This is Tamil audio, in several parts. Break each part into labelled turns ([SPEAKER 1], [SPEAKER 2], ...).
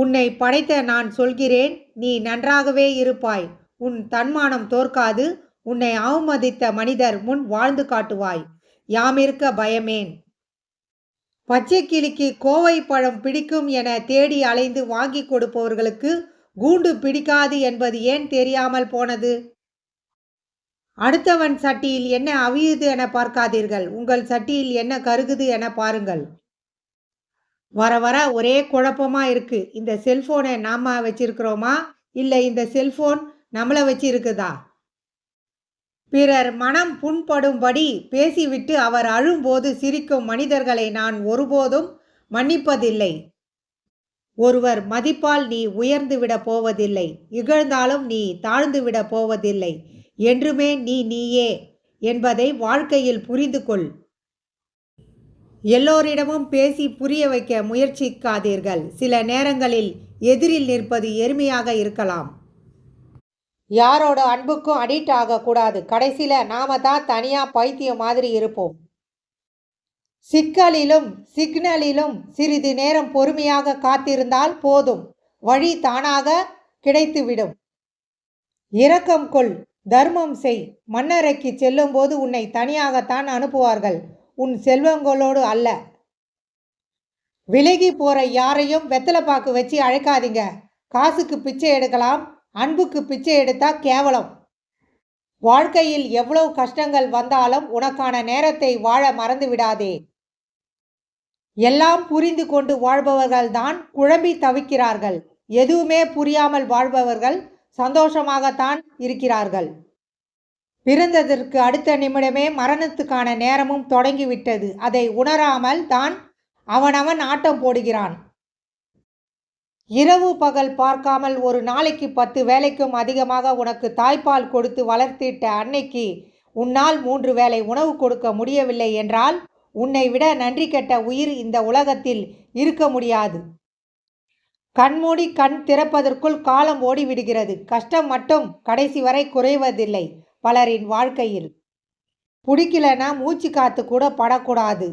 [SPEAKER 1] உன்னை படைத்த நான் சொல்கிறேன் நீ நன்றாகவே இருப்பாய். உன் தன்மானம் தோற்காது உன்னை அவமதித்த மனிதர் முன் வாழ்ந்து காட்டுவாய். யாமிருக்க பயமேன். பச்சை கிளிக்கு கோவை பழம் பிடிக்கும் என தேடி அலைந்து வாங்கி கொடுப்பவர்களுக்கு கூண்டு பிடிக்காது என்பது ஏன் தெரியாமல் போனது? அடுத்தவன் சட்டியில் என்ன அவியுது என பார்க்காதீர்கள். உங்கள் சட்டியில் என்ன கருகுது என பாருங்கள். வர வர ஒரே குழப்பமாக இருக்குது இந்த செல்ஃபோனை நாம வச்சிருக்கிறோமா? இல்லை இந்த செல்ஃபோன் நம்மளை வச்சு இருக்குதா பிறர் மனம் புண்படும்படி பேசிவிட்டு அவர் அழும்போது சிரிக்கும் மனிதர்களை நான் ஒருபோதும் மன்னிப்பதில்லை. ஒருவர் மதிப்பால் நீ உயர்ந்து விட போவதில்லை. இகழ்ந்தாலும் நீ தாழ்ந்து விட போவதில்லை. என்றுமே நீ நீயே என்பதை வாழ்க்கையில் புரிந்து கொள். எல்லோரிடமும் பேசி புரிய வைக்க முயற்சிக்காதீர்கள். சில நேரங்களில் எதிரில் நிற்பது எருமையாக இருக்கலாம். யாரோட அன்புக்கும் அடிக்ட் ஆகக்கூடாது. கடைசியில் நாம தான் தனியாக பைத்தியம் மாதிரி இருப்போம். சிக்கலிலும் சிக்னலிலும் சிறிது நேரம் பொறுமையாக காத்திருந்தால் போதும். வழி தானாக கிடைத்துவிடும். இரக்கம் கொள். தர்மம் செய். மன்னரைக்கு செல்லும்போது உன்னை தனியாகத்தான் அனுப்புவார்கள். உன் செல்வங்களோடு அல்ல. விலகி போற யாரையும் வெத்தலை பாக்கு வச்சு அழைக்காதீங்க. காசுக்கு பிச்சை எடுக்கலாம் அன்புக்கு பிச்சை எடுத்தா கேவலம். வாழ்க்கையில் எவ்வளவு கஷ்டங்கள் வந்தாலும் உனக்கான நேரத்தை வாழ மறந்து விடாதே. எல்லாம் புரிந்து கொண்டு வாழ்பவர்கள்தான் குழம்பி தவிக்கிறார்கள். எதுவுமே புரியாமல் வாழ்பவர்கள் சந்தோஷமாகத்தான் இருக்கிறார்கள். பிறந்ததற்கு அடுத்த நிமிடமே மரணத்துக்கான நேரமும் தொடங்கிவிட்டது. அதை உணராமல் தான் அவனவன் ஆட்டம் போடுகிறான். இரவு பகல் பார்க்காமல் ஒரு நாளைக்கு பத்து வேலைக்கும் அதிகமாக உனக்கு தாய்ப்பால் கொடுத்து வளர்த்திட்ட அன்னைக்கு உன்னால் மூன்று வேளை உணவு கொடுக்க முடியவில்லை என்றால் உன்னை விட நன்றி கெட்ட உயிர் இந்த உலகத்தில் இருக்க முடியாது. கண்மூடி கண் திறப்பதற்குள் காலம் ஓடிவிடுகிறது. கஷ்டம் மட்டும் கடைசி வரை குறைவதில்லை. பலரின் வாழ்க்கையில். பிடிக்கலனா மூச்சு காத்து கூட படக்கூடாது.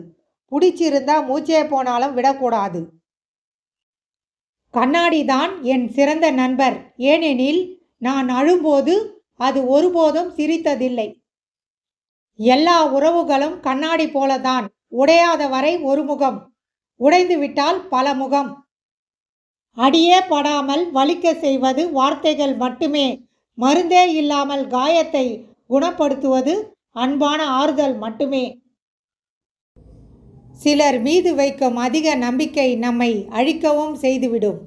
[SPEAKER 1] பிடிச்சிருந்தா மூச்சே போனாலும் விடக்கூடாது. கண்ணாடி தான் என் சிறந்த நண்பர். ஏனெனில் நான் அழும்போது அது ஒருபோதும் சிரித்ததில்லை. எல்லா உறவுகளும் கண்ணாடி போலதான் உடையாத வரை ஒரு முகம் உடைந்து விட்டால் பல முகம். அடியே படாமல் வலிக்க செய்வது வார்த்தைகள் மட்டுமே. மருந்தே இல்லாமல் காயத்தை குணப்படுத்துவது அன்பான ஆறுதல் மட்டுமே. சிலர் மீது வைக்கும் அதிக நம்பிக்கை நம்மை அழிக்கவும் செய்துவிடும்.